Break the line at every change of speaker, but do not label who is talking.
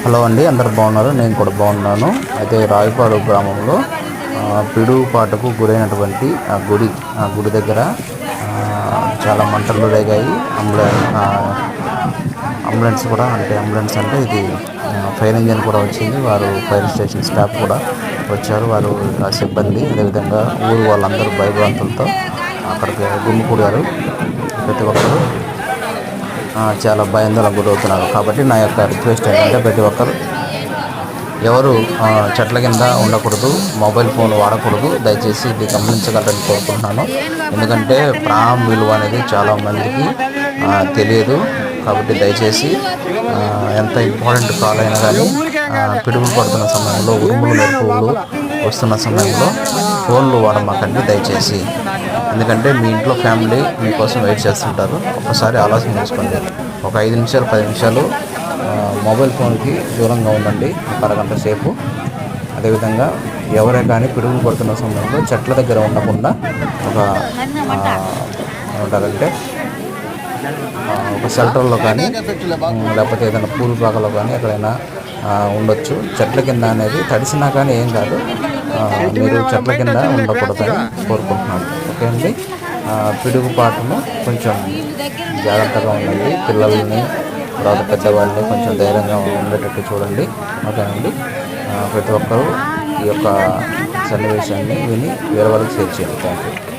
Hello అండి అందరు బాగున్నారు? నేను కూడా బాగున్నాను. అయితే రాయపాడు గ్రామంలో ఆ, పిడుగుపాటుకు గురైనటువంటి ఆ గుడి ఆ గుడి దగ్గర చాలా మంటలు రేగాయి. అంబులెన్స్ అంబులెన్స్ కూడా అంటే అంబులెన్స్ అంటే ఇది ఫైర్ ఇంజిన్ కూడా వచ్చింది. వారు ఫైర్ స్టేషన్ స్టాఫ్ కూడా వచ్చారు. వారు సిబ్బంది అదేవిధంగా ఊరు వాళ్ళందరూ భయభ్రాంతులతో అక్కడికి గుమ్మికూడారు ప్రతి ఒక్కరు చాలా భయాందోళన గురవుతున్నారు. కాబట్టి నా యొక్క రిక్వెస్ట్ ఏంటంటే ప్రతి ఒక్కరు ఎవరు చెట్ల కింద ఉండకూడదు మొబైల్ ఫోన్ వాడకూడదు దయచేసి ఇది గమనించగలరని కోరుకుంటున్నాను. ఎందుకంటే ప్రాణం విలువ అనేది చాలా మందికి తెలియదు. కాబట్టి దయచేసి ఎంత ఇంపార్టెంట్ కాల్ అయినా కానీ పిడుగులు పడుతున్న సమయంలో ఉరుములు నెరుపులు వస్తున్న సమయంలో ఫోన్లు వాడమాకండి దయచేసి. ఎందుకంటే మీ ఇంట్లో ఫ్యామిలీ మీకోసం వెయిట్ చేస్తుంటారు. ఒక్కసారి ఆలోచన చేసుకోండి. ఒక ఐదు నిమిషాలు పది నిమిషాలు మొబైల్ ఫోన్కి దూరంగా ఉండండి. ఒక అరగంట సేపు. అదేవిధంగా ఎవరే కానీ పిడుగులు పడుతున్న సమయంలో చెట్ల దగ్గర ఉండకుండా ఒక ఆ, ఏమంటారంటే ఒక షెల్టర్లో కానీ లేకపోతే ఏదైనా పూల పాకలో కానీ ఎక్కడైనా ఉండొచ్చు. చెట్ల కింద అనేది తడిసినా కానీ ఏం కాదు. మీరు చెట్ల కింద ఉండకూడదని కోరుకుంటున్నాను. ఓకే అండి? ఆ, పిడుగుపాటును కొంచెం జాగ్రత్తగా ఉండండి. పిల్లల్ని తర్వాత పెద్దవాళ్ళని కొంచెం ధైర్యంగా ఉండేటట్టు చూడండి. ఓకే అండి? ప్రతి ఒక్కరూ ఈ యొక్క సన్నివేశాన్ని విని వేరే వాళ్ళకి షేర్ చేయండి. Thank you